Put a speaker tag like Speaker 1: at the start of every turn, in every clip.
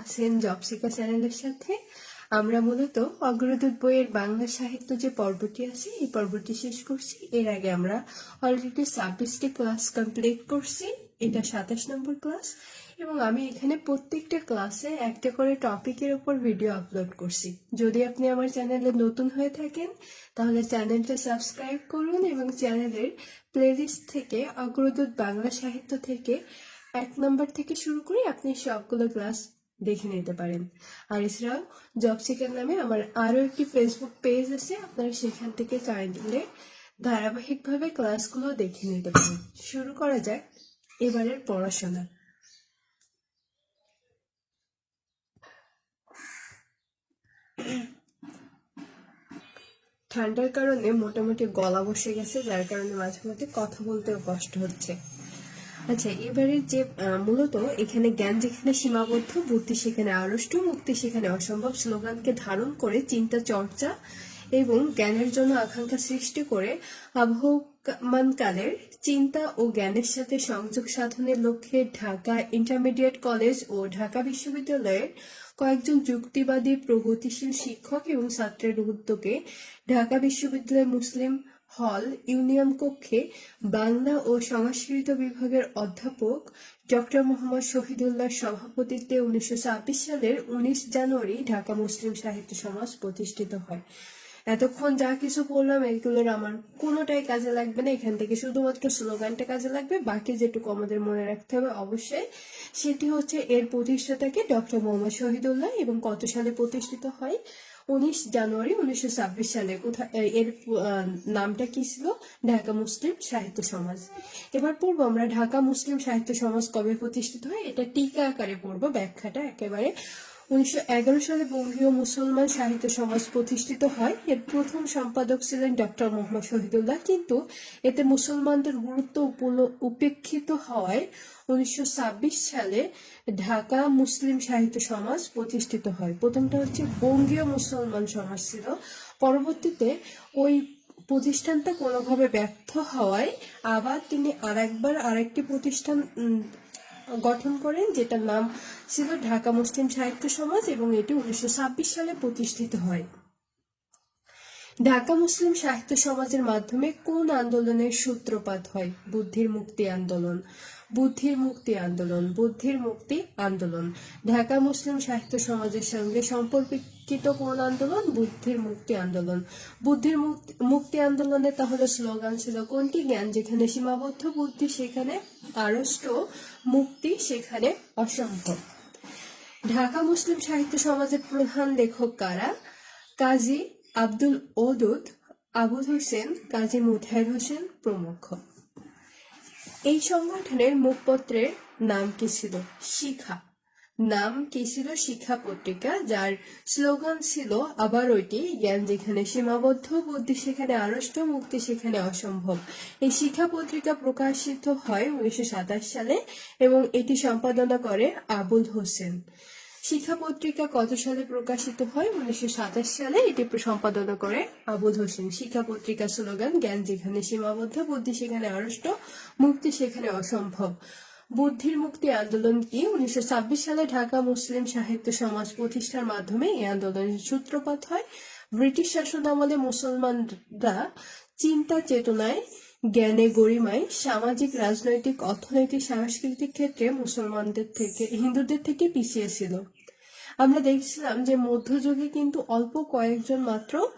Speaker 1: আছেন জবসিকা চ্যানেলের সাথে। আমরা মূলত অগ্রদূত বইয়ের বাংলা সাহিত্য যে পর্বটি আছে, এই পর্বটি শেষ করছি। এর আগে আমরা অলরেডি ছাব্বিশটি ক্লাস কমপ্লিট করছি। এটা সাতাশ নম্বর ক্লাস এবং আমি এখানে প্রত্যেকটা ক্লাসে একটা করে টপিকের উপর ভিডিও আপলোড করছি। যদি আপনি আমার চ্যানেলে নতুন হয়ে থাকেন, তাহলে চ্যানেলটা সাবস্ক্রাইব করুন এবং চ্যানেলের প্লেলিস্ট থেকে, অগ্রদূত বাংলা সাহিত্য থেকে, এক নম্বর থেকে শুরু করে আপনি সবগুলো ক্লাস দেখে নিতে পারেন। আর এছাড়াও জব সিকার নামে আমার আরও একটি ফেসবুক পেজ আছে, আপনারা সেখান থেকে চাইলে ধারাবাহিকভাবে ক্লাসগুলো দেখে নিতে পারেন। শুরু করা যাক, এবারের পড়াশোনা। ঠান্ডার কারণে মোটামুটি গলা বসে গেছে, যার কারণে মাঝে মধ্যে কথা বলতেও কষ্ট হচ্ছে। আচ্ছা এবারে যে মূলত এখানে জ্ঞান যেখানে সীমাবদ্ধ, বুদ্ধি সেখানে আড়ষ্ট, মুক্তি সেখানে অসম্ভব স্লোগানকে ধারণ করে চিন্তা, চর্চা এবং জ্ঞানের জন্য আকাঙ্ক্ষা সৃষ্টি করে আবহমানকালের চিন্তা ও জ্ঞানের সাথে সংযোগ সাধনের লক্ষ্যে ঢাকা ইন্টারমিডিয়েট কলেজ ও ঢাকা বিশ্ববিদ্যালয়ের কয়েকজন যুক্তিবাদী, প্রগতিশীল শিক্ষক এবং ছাত্রের উদ্যোগে ঢাকা বিশ্ববিদ্যালয় মুসলিম হল ইউনিয়ন কক্ষে বাংলা ও সংস্কৃত বিভাগের অধ্যাপক ডক্টর মোহাম্মদ শহীদুল্লাহ সভাপতিত্বে উনিশশো ছাব্বিশ সালের উনিশ জানুয়ারি ঢাকা মুসলিম সাহিত্য সমাজ প্রতিষ্ঠিত হয়। এতক্ষণ যা কিছু বললাম এগুলোর আমার কোনোটাই কাজে লাগবে না। এখান থেকে শুধুমাত্র স্লোগানটা কাজে লাগবে। বাকি যেটুকু আমাদের মনে রাখতে হবে অবশ্যই, সেটি হচ্ছে এর প্রতিষ্ঠাতাকে ডক্টর মোহাম্মদ শহীদুল্লাহ এবং কত সালে প্রতিষ্ঠিত হয়? উনিশ জানুয়ারি উনিশশো ছাব্বিশ সালে। কোথায় এর নামটা কি ছিল? ঢাকা মুসলিম সাহিত্য সমাজ। এবার পড়ব আমরা ঢাকা মুসলিম সাহিত্য সমাজ কবে প্রতিষ্ঠিত হয়? এটা টিকা আকারে পড়ব। ব্যাখ্যাটা একেবারে উনিশশো এগারো সালে বঙ্গীয় মুসলমান সাহিত্য সমাজ প্রতিষ্ঠিত হয়। এর প্রথম সম্পাদক ছিলেন ডক্টর মোহাম্মদ শহীদুল্লাহ। কিন্তু এতে মুসলমানদের গুরুত্ব উপ- উপেক্ষিত হওয়ায় উনিশশো সালে ঢাকা মুসলিম সাহিত্য সমাজ প্রতিষ্ঠিত হয়। প্রথমটা হচ্ছে বঙ্গীয় মুসলমান সমাজ ছিল। পরবর্তীতে ওই প্রতিষ্ঠানটা কোনোভাবে ব্যর্থ হওয়ায় আবার তিনি আরেকবার আরেকটি প্রতিষ্ঠান গঠন করেন, যেটার নাম ছিল ঢাকা মুসলিম সাহিত্য সমাজ এবং এটি উনিশশো ছাব্বিশ সালে প্রতিষ্ঠিত হয়। ঢাকা মুসলিম সাহিত্য সমাজের মাধ্যমে কোন আন্দোলনের সূত্রপাত হয়? বুদ্ধির মুক্তি আন্দোলন, বুদ্ধির মুক্তি আন্দোলন, বুদ্ধির মুক্তি আন্দোলন। ঢাকা মুসলিম সাহিত্য সমাজের সঙ্গে সম্পর্কিত কোন আন্দোলন? বুদ্ধির মুক্তি আন্দোলন। বুদ্ধির মুক্তি- মুক্তি আন্দোলনে তাহলে স্লোগান ছিল কোনটি? জ্ঞান যেখানে সীমাবদ্ধ, বুদ্ধি সেখানে আড়ষ্ট মুক্তি সেখানে অসম্ভব। ঢাকা মুসলিম সাহিত্য সমাজের প্রধান লেখক কারা? কাজী আব্দুল ওদুদ আবুদ হোসেন, কাজী মুথাইর হোসেন প্রমুখ। এই সংগঠনের মুখপত্রের নাম কি ছিল? শিখা। নাম কি ছিল শিক্ষা পত্রিকা? যার স্লোগান ছিল, আবার ওইটি জ্ঞান যেখানে সীমাবদ্ধ, বুদ্ধি সেখানে আড়ষ্ট, মুক্তি সেখানে অসম্ভব। এই শিক্ষা পত্রিকা প্রকাশিত হয় উনিশশো সাতাশ সালে এবং এটি সম্পাদনা করে আবুল হোসেন। শিক্ষা পত্রিকা কত সালে প্রকাশিত হয়? উনিশশো সাতাশ সালে এটি সম্পাদনা করে আবুল হোসেন। শিক্ষা পত্রিকা স্লোগান, জ্ঞান যেখানে সীমাবদ্ধ, বুদ্ধি সেখানে আড়ষ্ট, মুক্তি সেখানে অসম্ভব। বুদ্ধির মুক্তি আন্দোলন কি? উনিশশো সালে ঢাকা মুসলিম সাহিত্য সমাজ প্রতিষ্ঠার মাধ্যমে এই আন্দোলনের সূত্রপাত হয়। ব্রিটিশ শাসন আমলে মুসলমানরা চিন্তা, চেতনায়, জ্ঞানে গরিমায়, সামাজিক, রাজনৈতিক, অর্থনৈতিক, সাংস্কৃতিক ক্ষেত্রে মুসলমানদের থেকে, হিন্দুদের থেকে পিছিয়ে ছিল। আমরা দেখছিলাম যে মধ্যযুগে কিন্তু অল্প কয়েকজন মাত্র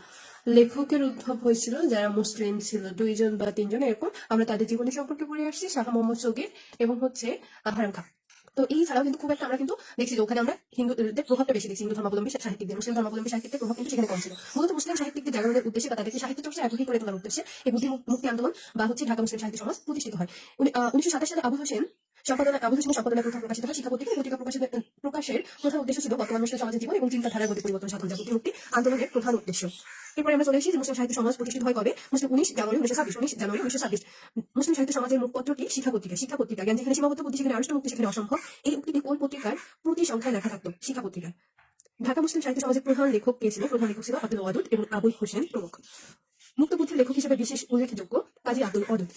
Speaker 1: লেখকের উদ্ভব হয়েছিল, যারা মুসলিম ছিল, দুইজন বা তিনজন এরকম। আমরা তাদের জীবনী সম্পর্কে পড়ে আসছি, শাহ মোহাম্মদ সগির এবং হচ্ছে হারাম খান। তো এই ছাড়াও কিন্তু খুব একটা আমরা কিন্তু দেখছি যে ওখানে আমরা হিন্দুদের প্রভাবটা বেশি দেখছি। হিন্দু ধর্মাবলম্বী সাহিত্যিকদের, মুসলিম ধর্মাবলম্বী সাহিত্যিকদের প্রভাব কিন্তু সেখানে কম ছিল। মূলত মুসলিম সাহিত্যিকদের জাগানোর উদ্দেশ্যে বা তাদেরকে সাহিত্য চর্চা আগ্রহী করে তোলার উদ্দেশ্যে এই বুদ্ধি মুক্তি আন্দোলন বা হচ্ছে ঢাকা মুসলিম সাহিত্য সমাজ প্রতিষ্ঠিত হয়। উনিশশো সাতাশ সালে আবুল হোসেন সম্পাদনা আবুল হোসেনের সম্পাদনা প্রথম প্রকাশিত হয়। শিক্ষা পত্রিকা প্রকাশের প্রকাশের প্রধান উদ্দেশ্য ছিল বর্তমান মুসলিম সমাজের জীবন এবং চিন্তাধারার গতি পরিবর্তন সাধন যা মুক্তি আন্দোলনের প্রধান উদ্দেশ্য। এরপরে আমরা চলে আসি যে মুসলিম সাহিত্য সমাজ প্রতিষ্ঠিত হয় কবে? মুসলিম উনিশ জানুয়ারি উনিশশো ছাব্বিশ, উনিশ জানুয়ারি উনিশশো ছাব্বিশ। মুসলিম সাহিত্য সমাজের মুখপত্রটি শিক্ষা পত্রিকা শিক্ষা পত্রিকা জ্ঞান যেখানে সীমাবদ্ধ বুদ্ধি সেখানে আড়ষ্ট মুক্তি সেখানে অসম্ভব। এই উক্তিটি কোন পত্রিকার? প্রতি সংখ্যায় লেখা থাকতো শিক্ষা পত্রিকায় ঢাকা মুসলিম সাহিত্য সমাজের প্রধান লেখক কে ছিল প্রধান লেখক ছিল আব্দুল ওয়াদুদ এবং আবুল হোসেন প্রমুখ। মুক্তবুদ্ধির লেখক হিসেবে বিশেষ উল্লেখযোগ্য কাজী আব্দুল ওয়াদুদ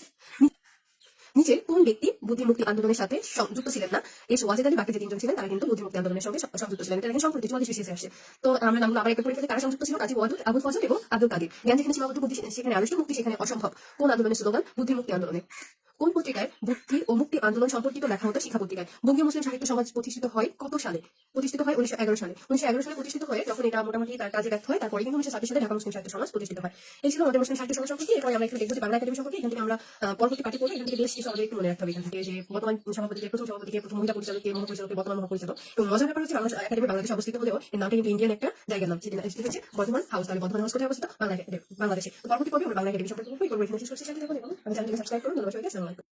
Speaker 1: নিচে কোন ব্যক্তি বুদ্ধিমুক্তি আন্দোলনের সাথে সংযুক্ত ছিলেন না এই ওয়াজেদ আলী বাকি যে তিনজন ছিলেন, তারা কিন্তু বুদ্ধিমুক্তি আন্দোলনের সঙ্গে সংযুক্ত ছিলেন। এটা এখানে সম্প্রতি চুয়াল্লিশ শেষে আসে। তো আমরা নামগুলো আবার একটা পড়ে কারা সংযুক্ত ছিল? কাজী ওয়াদুদ আবুল ফজল এবং আব্দুল কাদের। জ্ঞান যেখানে সীমাবদ্ধ বুদ্ধি সেখানে আবিষ্ট মুক্তি সেখানে অসম্ভব। কোন আন্দোলনের স্লোগান, বুদ্ধিমুক্তি আন্দোলনে? কোন পত্রিকায় বুদ্ধি ও মুক্তি আন্দোলন সম্পর্কিত লেখা হতো শিক্ষা পত্রিকায় বঙ্গীয় মুসলিম সাহিত্য সমাজ প্রতিষ্ঠিত হয় কত সালে? প্রতিষ্ঠিত হয় উনিশশো এগারো সালে। উনিশশো এগারো সালে প্রতিষ্ঠিত হয়ে যখন এটা মোটামুটি তার কাজে ব্যর্থ হয়, তারপরে কিন্তু উনিশশো ছাব্বিশ সালে ঢাকা মুসলিম সাহিত্য সমাজ প্রতিষ্ঠিত হয়। এই ছিল মুসলিম সাহিত্য সমাজ সম্পর্কে। এরপরে আমরা একটু দেখব যে বাংলা একাডেমি সম্পর্কে। এখান থেকে আমরা পরবর্তী পাঠে পড়ব। এখান থেকে বেশ কিছু আমাদের একটু মনে রাখতে হবে। এখান থেকে যে বর্তমান সভাপতিকে প্রথম সভাপতিকে প্রথম মহিলা পরিচালককে মহাপরিচালককে বর্তমান মহাপরিচালক। এবং মজার ব্যাপার হচ্ছে বাংলা একাডেমি বাংলাদেশে অবস্থিত হলেও এর নামটা কিন্তু ইন্ডিয়ান একটা জায়গার নাম। সেটা হচ্ছে বর্ধমান হাউস তাহলে বর্ধমান হাউস কোথায় অবস্থিত? বাংলা বাংলাদেশে। পরবর্তী পর্বে আমরা বাংলা একাডেমি সম্পর্কে এখানে শেষ করছি। সাথে থাকুন এবং আমি চ্যানেলটিকে সাবস্ক্রাইব করুন। ধন্যবাদ। like